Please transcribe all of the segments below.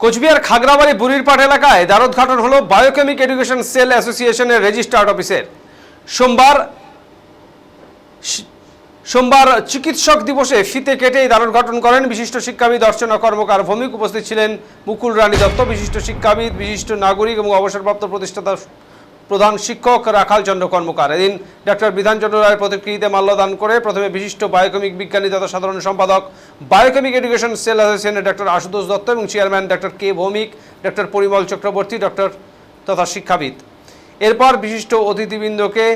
কোচবিহার খাগড়াবাড়ি বুড়িরপাট এলাকায় দ্বারোদ্ঘাটন হল বায়োকেমিক এডুকেশন সেল অ্যাসোসিয়েশনের রেজিস্টার্ড অফিসের। সোমবার সোমবার চিকিৎসক দিবসে ফিতে কেটে এই দ্বারোদ্ঘাটন করেন বিশিষ্ট শিক্ষাবিদ, অর্চনা কর্মকার। ভৌমিক উপস্থিত ছিলেন মুকুল রানী দত্ত, বিশিষ্ট শিক্ষাবিদ, বিশিষ্ট নাগরিক এবং অবসরপ্রাপ্ত প্রতিষ্ঠাতা প্রধান শিক্ষক রাখাল চন্দ্র কর্মকার। এদিন ডক্টর বিধানচন্দ্র রায়ের প্রতিকৃতিতে মাল্যদান করে প্রথমে বিশিষ্ট বায়োকেমিক বিজ্ঞানী তথা সাধারণ সম্পাদক, বায়োকেমিক এডুকেশন সেল অ্যাসোসিয়েশনের ডক্টর আশুতোষ দত্ত এবং chairman doctor K Bhowmik doctor Parimal Chakraborty doctor তথা শিক্ষাবিদ। এরপর বিশিষ্ট অতিথিবৃন্দকে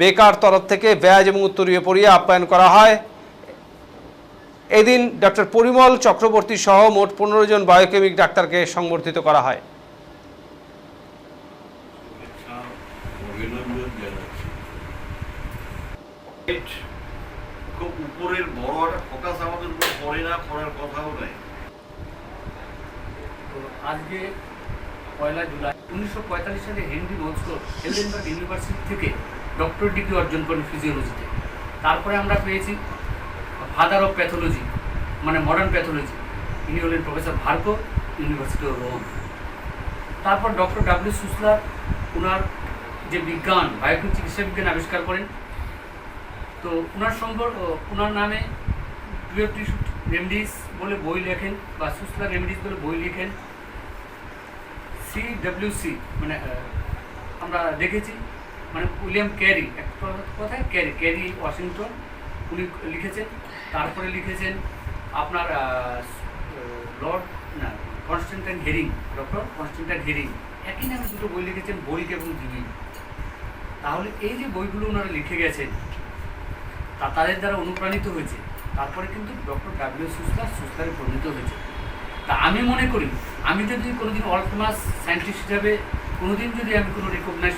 বেকার তরফ থেকে ব্যাজ এবং উত্তরীয় পড়িয়ে আপ্যায়ন করা হয়। এদিন ডক্টর পরিমল চক্রবর্তী সহ মোট পনেরো জন বায়োকেমিক ডাক্তারকে সংবর্ধিত করা হয়। উপরের বড় একটা ফোকাস আমাদের উপর পড়ে না করার কথাও আজকে পয়লা জুলাই, উনিশশো পঁয়তাল্লিশ সালে হেনরি ইউনিভার্সিটি থেকে ডক্টর ডিগ্রি অর্জন করেন ফিজিওলজিতে তারপরে আমরা পেয়েছি ফাদার অফ প্যাথোলজি মানে মডার্ন প্যাথোলজি ইনি হলেন professor Vargo university of Rome তারপর ডক্টর ডাব্লিউ সুসলার ওনার যে বিজ্ঞান বায়োটিক চিকিৎসা বিজ্ঞান আবিষ্কার করেন, তো ওনার সম্পর্ক ওনার নামে রেমডিস বলে বই লেখেন বা সুসলার রেমডিস বলে বই লিখেন। সি সি মানে আমরা দেখেছি মানে উইলিয়াম ক্যারি একটা কথায় ক্যারি ক্যারি ওয়াশিংটন, উনি লিখেছেন, তারপরে লিখেছেন আপনার লর্ড, না Constantine Hering, doctor Constantine Hering. একই নামে দুটো বই লিখেছেন বইক এবং দিবি তাহলে এই যে বইগুলো ওনারা লিখে গেছেন, তা তাদের দ্বারা অনুপ্রাণিত হয়েছে। তারপরে কিন্তু ডক্টর ডাব্লিউ সুস্তার সুস্তারে পরিণত হয়েছে। তা আমি মনে করি, আমি যদি কোনোদিন অল ফেমাস সায়েন্টিস্ট হিসাবে কোনোদিন যদি আমি কোনো রেকগনাইজ